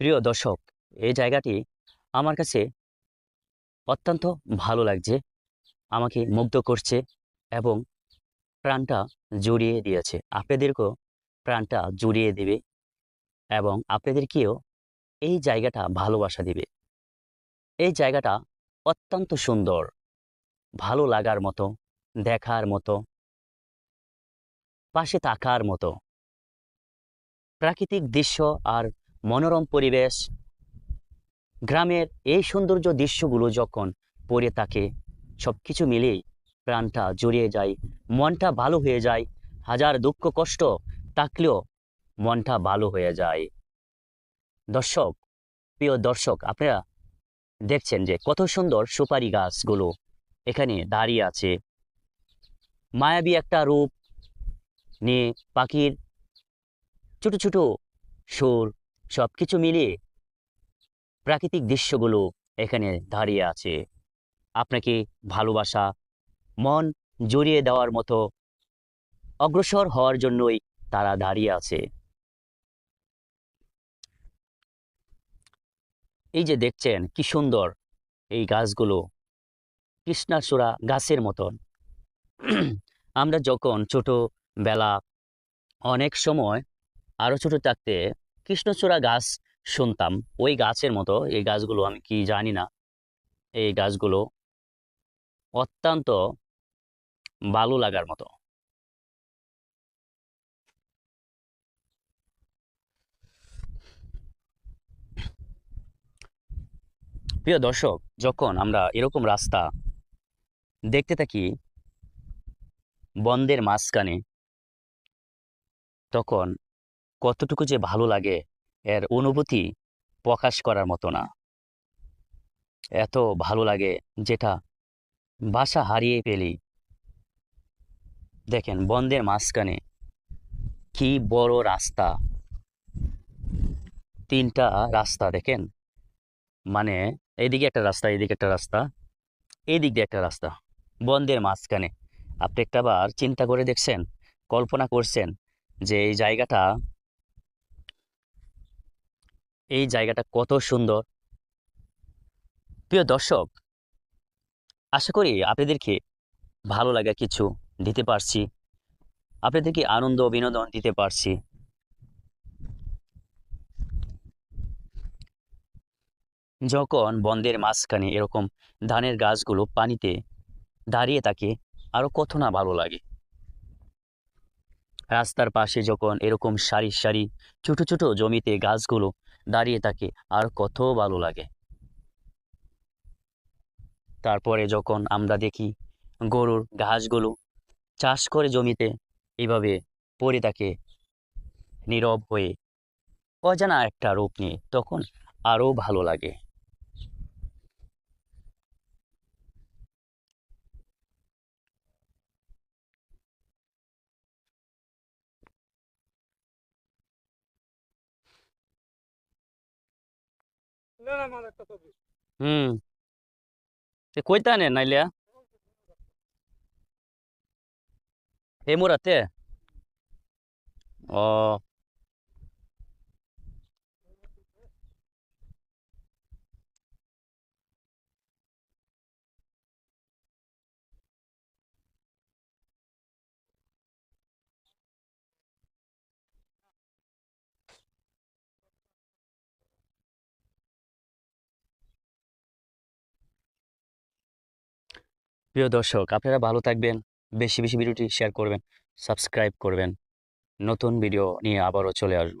প্রিয় দর্শক, এই জায়গাটি আমার কাছে অত্যন্ত ভালো লাগছে, আমাকে মুগ্ধ করছে এবং প্রাণটা জুড়িয়ে দিয়েছে। আপনাদেরকেও প্রাণটা জুড়িয়ে দেবে এবং আপনাদেরকেও এই জায়গাটা ভালোবাসা দিবে। এই জায়গাটা অত্যন্ত সুন্দর, ভালো লাগার মতো, দেখার মতো, পাশে থাকার মতো। প্রাকৃতিক দৃশ্য আর মনোরম পরিবেশ। গ্রামের এই সৌন্দর্য দৃশ্যগুলো যখন পড়ে থাকে সব কিছু মিলেই প্রাণটা জড়িয়ে যায়, মনটা ভালো হয়ে যায়, হাজার দুঃখ কষ্ট থাকলেও মনটা ভালো হয়ে যায়। দর্শক, প্রিয় দর্শক, আপনারা দেখছেন যে কত সুন্দর সুপারি গাছগুলো এখানে দাঁড়িয়ে আছে। মায়াবী একটা রূপ নিয়ে পাখির ছোট ছোট সুর সব কিছু মিলিয়ে প্রাকৃতিক দৃশ্যগুলো এখানে দাঁড়িয়ে আছে। আপনাকে ভালোবাসা, মন জড়িয়ে দেওয়ার মতো অগ্রসর হওয়ার জন্যই তারা দাঁড়িয়ে আছে। এই যে দেখছেন কি সুন্দর এই গাছগুলো কৃষ্ণাচূড়া গাছের মতন। আমরা যখন ছোট বেলা অনেক সময় আরও ছোট থাকতে কৃষ্ণচূড়া গাছ শুনতাম। ওই গাছের মতো, এই গাছগুলো আমি কি জানি না। এই গাছগুলো অত্যন্ত ভালো লাগার মতো। প্রিয় দর্শক, যখন আমরা এরকম রাস্তা দেখতে থাকি বন্দের মাঝখানে, তখন কতটুকু যে ভালো লাগে এর অনুভূতি প্রকাশ করার মতো না। এত ভালো লাগে যেটা বাসা হারিয়ে ফেলি। দেখেন বন্দের মাঝখানে কি বড় রাস্তা। তিনটা রাস্তা দেখেন। মানে এইদিকে একটা রাস্তা, এদিকে একটা রাস্তা এইদিক দিয়ে একটা রাস্তা। বন্দের মাঝখানে। আপনি একটাবার চিন্তা করে দেখছেন, কল্পনা করছেন যে এই জায়গাটা এই জায়গাটা কত সুন্দর। প্রিয় দর্শক, আশা করি আপনাদেরকে ভালো লাগা কিছু দিতে পারছি। আপনাদেরকে আনন্দ, বিনোদন দিতে পারছি। যখন বন্দের মাঝখানে এরকম ধানের গাছগুলো পানিতে দাঁড়িয়ে থাকে, আরও কত না ভালো লাগে। রাস্তার পাশে যখন এরকম সারি সারি ছোট ছোট জমিতে গাছগুলো দাঁড়িয়ে থাকে, আর কত ভালো লাগে। তারপরে যখন আমরা দেখি গরুর ঘাসগুলো চাষ করে জমিতে এইভাবে পড়ে থাকে, নীরব হয়ে অজানা একটা রূপ নিয়ে, তখন আরও ভালো লাগে। হুম। কইতা নে নাইলিয়া? এই মুরাতে? ও প্রিয় দর্শক, আপনারা ভালো থাকবেন, বেশি বেশি ভিডিওটি শেয়ার করবেন সাবস্ক্রাইব করবেন। নতুন ভিডিও নিয়ে আবারও চলে আসব।